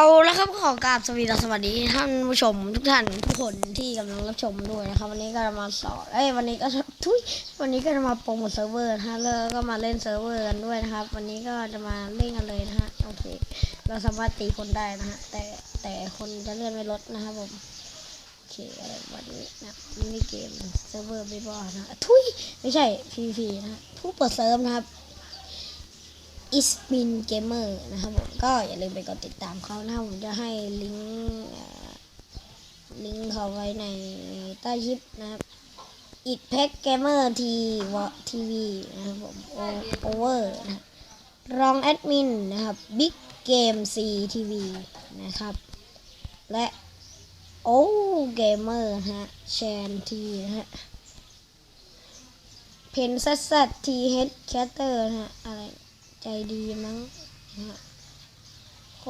เอาแล้วครับขอกราบสวัสดีสวัสดีท่านผู้ชมทุกท่านทุกคนที่กำลังรับชมด้วยนะครับ วันนี้ก็จะมาสอนเอ้ยวันนี้ก็ทุยวันนี้ก็จะมาโปรโมทเซิร์ฟเวอร์นะฮะแล้วก็มาเล่นเซิร์ฟเวอร์กันด้วยนะครับ วันนี้ก็จะมาเล่นกันเลยนะฮะโอเค เราสามารถตีคนได้นะฮะแต่แต่คนจะเลื่อนไม่ลดนะครับผมโอเควันนี้นะมินิเกมเซิร์ฟเวอร์ไม่บอนะฮะทุยไม่ใช่ PVP นะผู้เปิดเซิร์ฟนะครับ อิสปินเกมเมอร์นะครับผมก็อย่าลืมไปกดติดตามเขานะครับผมจะให้ลิงก์ลิงก์เขาไว้ในใต้คลิปนะครับอิดแพ็กเกมเมอร์ทีวทีวีนะครับผมโอเวอร์นะรองแอดมินนะครับบิ๊กเกมซีทีวีนะครับ และโอเกมเมอร์ฮะแชนทีนะฮะเพนซัสซัทีเฮดแคตเตอร์นะฮะอะไร ใจดีมั้งนะฮะโค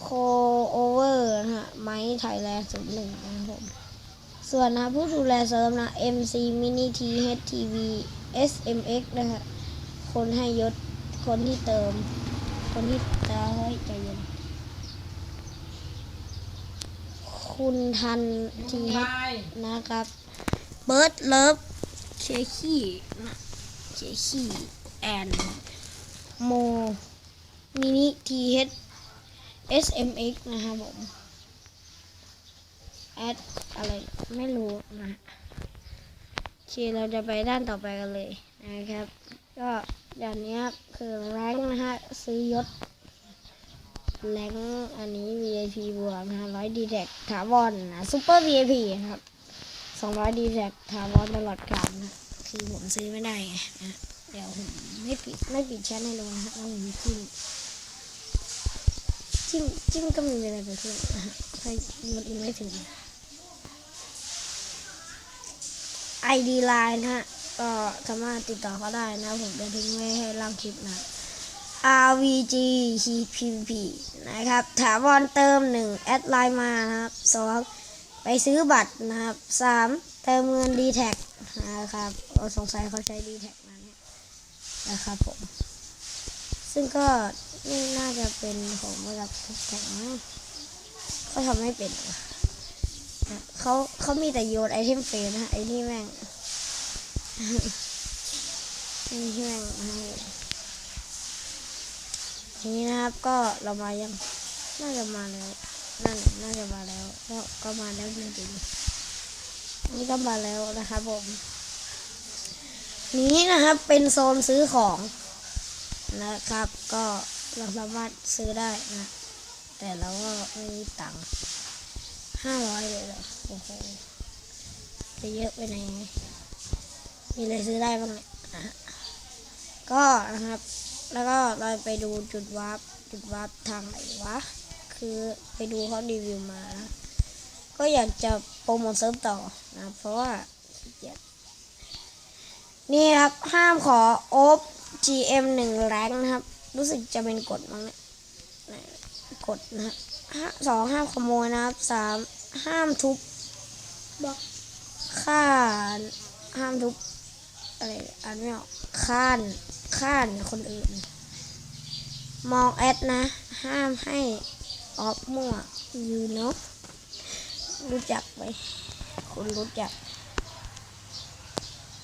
โคโอเวอร์นะฮะไม้ไทยแลนด์ศูนย์หนึ่งนะครับผม ส่วนนะผู้ดูแลเซิร์ฟนะ MC Mini T HTV SMX นะฮะคนให้ยศคนที่เติม คนที่เติมเฮ้ใจเย็นคุณทันทีฮนะครับ เบิร์ดเลิฟเคขี้นะเคขี้แอน โมมินิทีเฮด SMX นะครับผมแอดอะไรไม่รู้นะโอเคเราจะไปด้านต่อไปกันเลยนะครับ ก็อย่างนี้ครับคือแรงนะฮะซื้อยศแรงอันนี้ VIP บวกนะร้อยดีแท็กถาวรนะซูเปอร์ VIP นะครับสองร้อยดีแท็กถาวรตลอดกาลนะคือผมซื้อไม่ได้ไงนะ เดี๋ยวผมไม่ปิดไม่ปิดแชทให้ดูนะฮะแล้วผมจิ้มจิ้มจิ้มก็ไมมีอะไรเกิดขึ้นนะฮะถ้ามันอีกไม่ถึง ID Line นะฮะก็สามารถติดต่อเขาได้นะผมจะทิ้งไว้ให้ล่างคลิปนะ RVG PVP นะครับ ถาวรเติม 1 แอดไลน์มานะครับ 2 ไปซื้อบัตรนะครับ 3 เติมเงิน d t แท็นะครับเราสงสัยเขาใช้ d t แท็ นะครับผม ซึ่งก็นี่น่าจะเป็นของระดับแข็งเขาทำให้เป็นเขาเขามีแต่โยนไอเทมเฟรนะไอ้นี่แม่งไอ้นี่แม่งนะทีนี้นะครับก็เรามายังน่าจะมาแล้วนั่นน่าจะมาแล้วก็ก็มาแล้วจริงๆนี่ก็มาแล้วนะครับผม นี้นะครับเป็นโซนซื้อของนะครับ ก็เราสามารถซื้อได้นะ แต่เราก็ไม่มีตังค์ห้าร้อยเลยเหรอโอ้โหจะเยอะไปไหนมีอะไรซื้อได้บ้างเนี่ยอะก็นะครับ แล้วก็เราไปดูจุดวาร์ปจุดวาร์ปทางไหนวะ คือไปดูเขารีวิวมานะก็อยากจะโปรโมทเซิร์ฟต่อนะ เพราะว่าเกียจ นี่ครับห้ามขอโอฟ GM หนึ่งแรงนะครับ รู้สึกจะเป็นกฎมั้งเนี่ยกฎนะครับสองห้ามขโมยนะครับสามห้ามทุบบล็อกฆ่าห้ามทุบอะไรอ่านไม่ออกข้านข้านคนอื่น มองแอดนะ ห้ามให้ออฟมั่วยูเนาะรู้จักไหมคุณรู้จัก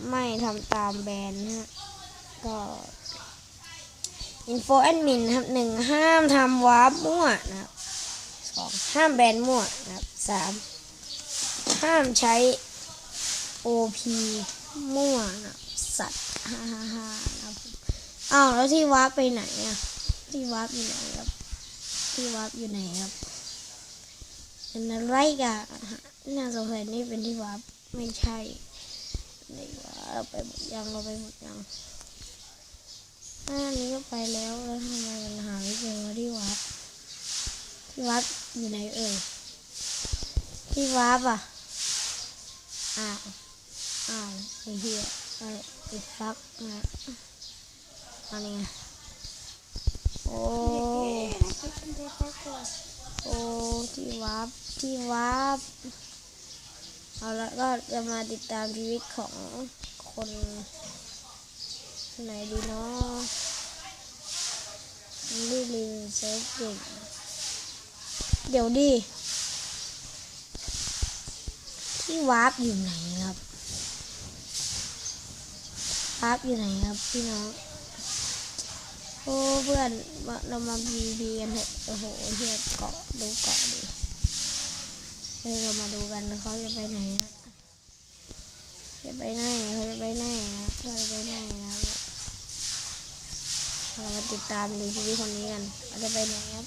ไม่ทำตามแบรนด์นะฮะก็อินโฟแอดมินครับหนึ่งห้ามทำวาร์ปมั่วนะครับสองห้ามแบนมั่วนะครับสามห้ามใช้ OP มั่วนะสัตว์ฮ่าฮ่าฮ่านะครับอ้าวแล้วที่วาร์ปไปไหนอะที่วาร์ปอยู่ไหนครับ ที่วาร์ปอยู่ไหนครับเป็นอะไรกันน่าสงสัยนี่เป็นที่วาร์ปไม่ใช่ ไหนวะเราไปหมดยังเราไปหมดยังอันนี้ก็ไปแล้วแล้วทำไมมันหาไม่เจอที่วัดที่วัดอยู่ไหนเอ่ยที่วัดอะอ้าวอ้าวไอ้เหี้ยไอ้ไอ้ฟักนะอันนี้โอ้โอ้ที่วัดที่วัด เอาละก็จะมาติดตามชีวิตของคนไหนดีเนาะรีลินเซิร์ฟเก่งเดี๋ยวดิที่วาร์ปอยู่ไหนครับวาร์ปอยู่ไหนครับพี่น้องโอ้เพื่อนเรามาบีบีกันเถอะโอ้โหเฮียเกาะดูเกาะดิ เฮ้เรามาดูกันเขาจะไปไหนนะจะไปไหนเขาจะไปไหนนะเขาจะไปไหนนะครับเรามาติดตามดูชีวิตคนนี้กันเขาจะไปไหนครับ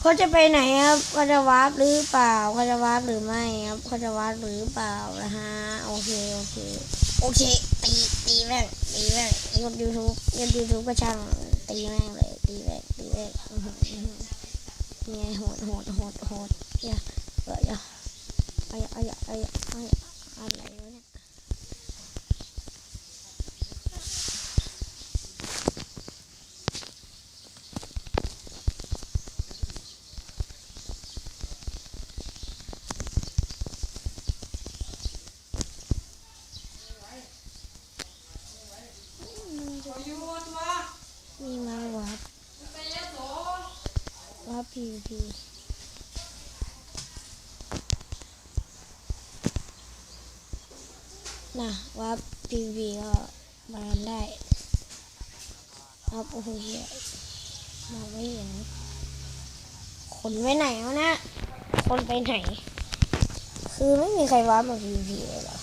เขาจะไปไหนครับเขาจะวาร์ปหรือเปล่าเขาจะวาร์ปหรือไม่ครับเขาจะวาร์ปหรือเปล่านะฮะโอเคโอเคโอเคตีตีแม่งตีแม่งยกยูทูบยกยูทูบก็ช่างตีแม่งเลยตีแม่งตีแม่งอื้อหืออื้อหือนี่ไงโหดโหดโหดโหดเอออย่าเอาอย่าเอาอย่าเอาอย่าเอาอย่าอะไรวะเนี่ย มีมาวัดวัดพีพี นะวัดพีพีก็มาทำได้ครับโอ้โหเหี้ยมองไม่เห็น คนไปไหนวะนะ คนไปไหน คือไม่มีใครวัดมาพีพีเลยหรอ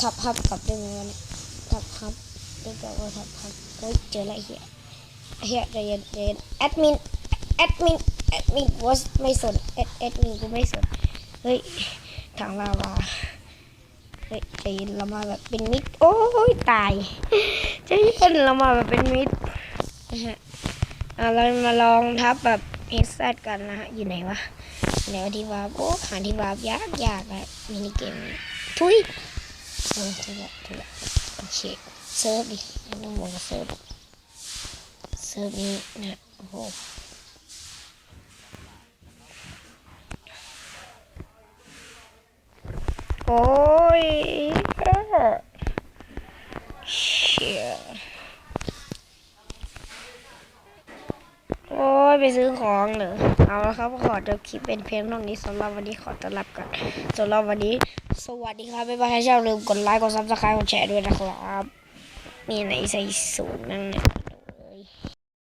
ทับพับกลับได้ไหมวะเนี่ยทับพับเดี๋ยวก่ว่าทับทับเฮ้ยเจออะไรเฮียเฮียใจเย็นใจเย็นแอดมินแอดมิน อดมินวอสไม่สนแอดแอดมินกูไม่สน เฮ้ยถังลาวาเฮ้ยใจเย็นเรามาแบบเป็นมิด โอ้ยตายใจเย็นเรามาแบบเป็นมิดนะฮะอะเรามาลองทับแบบเฮดเซตกันนะฮะ อยู่ไหนวะไหนวะที่วาโอ้หาที่วายากยากอะมินิเกมทุยเออถูกละถูกละโอเคเซิร์ฟดิต้องบอกว่าเซิร์ฟเซิร์ฟนี้นะโอ้โห โอ้ยเออเชี่ยโอ้ยไปซื้อของเหรอเอาละครับขอจบคลิปเป็นเพียงเท่านี้สำหรับวันนี้ขอต้อนรับกันสำหรับวันนี้ สวัสดีครับบ๊ายบายให้ชอบลืมกดไลค์กดซับสไครต์กดแชร์ด้วยนะครับ มีไหนใส่สูงนั่งเนี่ย